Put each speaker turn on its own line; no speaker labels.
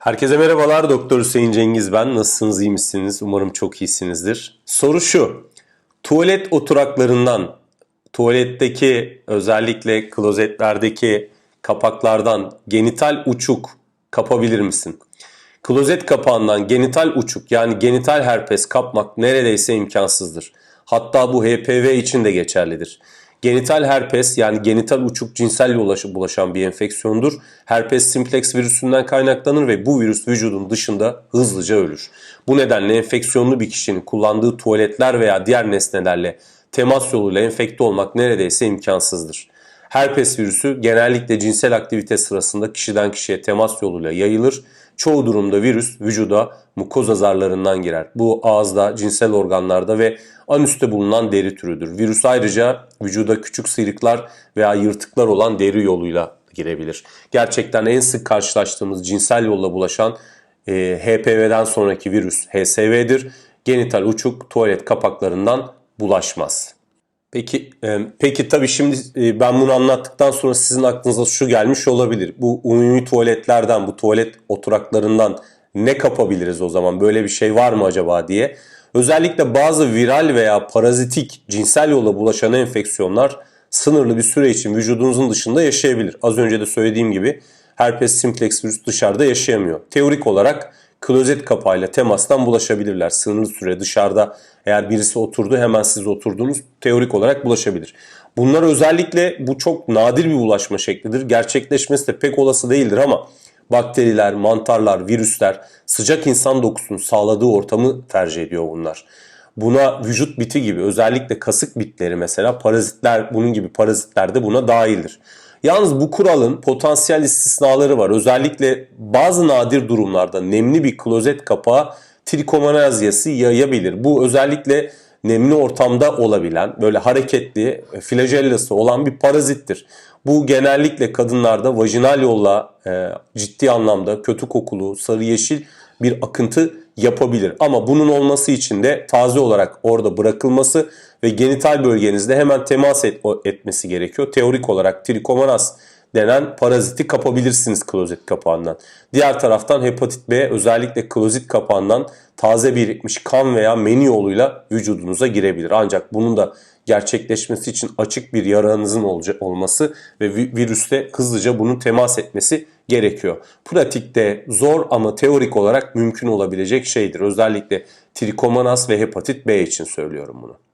Herkese merhabalar. Doktor Hüseyin Cengiz ben. Nasılsınız, iyi misiniz? Umarım çok iyisinizdir. Soru şu. Tuvalet oturaklarından, tuvaletteki özellikle klozetlerdeki kapaklardan genital uçuk kapabilir misin? Klozet kapağından genital uçuk yani genital herpes kapmak neredeyse imkansızdır. Hatta bu HPV için de geçerlidir. Genital herpes yani genital uçuk cinsel yolla bulaşan bir enfeksiyondur. Herpes simplex virüsünden kaynaklanır ve bu virüs vücudun dışında hızlıca ölür. Bu nedenle enfeksiyonlu bir kişinin kullandığı tuvaletler veya diğer nesnelerle temas yoluyla enfekte olmak neredeyse imkansızdır. Herpes virüsü genellikle cinsel aktivite sırasında kişiden kişiye temas yoluyla yayılır. Çoğu durumda virüs vücuda mukoza zarlarından girer. Bu ağızda, cinsel organlarda ve anüste bulunan deri türüdür. Virüs ayrıca vücuda küçük sıyrıklar veya yırtıklar olan deri yoluyla girebilir. Gerçekten en sık karşılaştığımız cinsel yolla bulaşan e, HPV'den sonraki virüs HSV'dir. Genital uçuk tuvalet kapaklarından bulaşmaz. Peki e, peki tabii şimdi e, ben bunu anlattıktan sonra sizin aklınıza şu gelmiş olabilir. Bu umumi tuvaletlerden, bu tuvalet oturaklarından ne kapabiliriz o zaman? Böyle bir şey var mı acaba diye. Özellikle bazı viral veya parazitik cinsel yolla bulaşan enfeksiyonlar sınırlı bir süre için vücudunuzun dışında yaşayabilir. Az önce de söylediğim gibi herpes simplex virüs dışarıda yaşayamıyor. Teorik olarak klozet kapağıyla temastan bulaşabilirler. Sınırlı süre dışarıda eğer birisi oturdu hemen siz oturdunuz teorik olarak bulaşabilir. Bunlar özellikle bu çok nadir bir bulaşma şeklidir. Gerçekleşmesi de pek olası değildir ama bakteriler, mantarlar, virüsler sıcak insan dokusunun sağladığı ortamı tercih ediyor bunlar. Buna vücut biti gibi özellikle kasık bitleri mesela parazitler bunun gibi parazitler de buna dahildir. Yalnız bu kuralın potansiyel istisnaları var. Özellikle bazı nadir durumlarda nemli bir klozet kapağı trikomonaziyası yayabilir. Bu özellikle nemli ortamda olabilen böyle hareketli flagellası olan bir parazittir. Bu genellikle kadınlarda vajinal yolla e, ciddi anlamda kötü kokulu sarı yeşil bir akıntı yapabilir. Ama bunun olması için de taze olarak orada bırakılması ve genital bölgenizde hemen temas et, etmesi gerekiyor. Teorik olarak trikomonas denen paraziti kapabilirsiniz klozet kapağından. Diğer taraftan hepatit B özellikle klozet kapağından taze birikmiş kan veya meni yoluyla vücudunuza girebilir. Ancak bunun da gerçekleşmesi için açık bir yaranızın olması ve virüste hızlıca bunun temas etmesi gerekiyor. Pratikte zor ama teorik olarak mümkün olabilecek şeydir. Özellikle trikomonas ve hepatit B için söylüyorum bunu.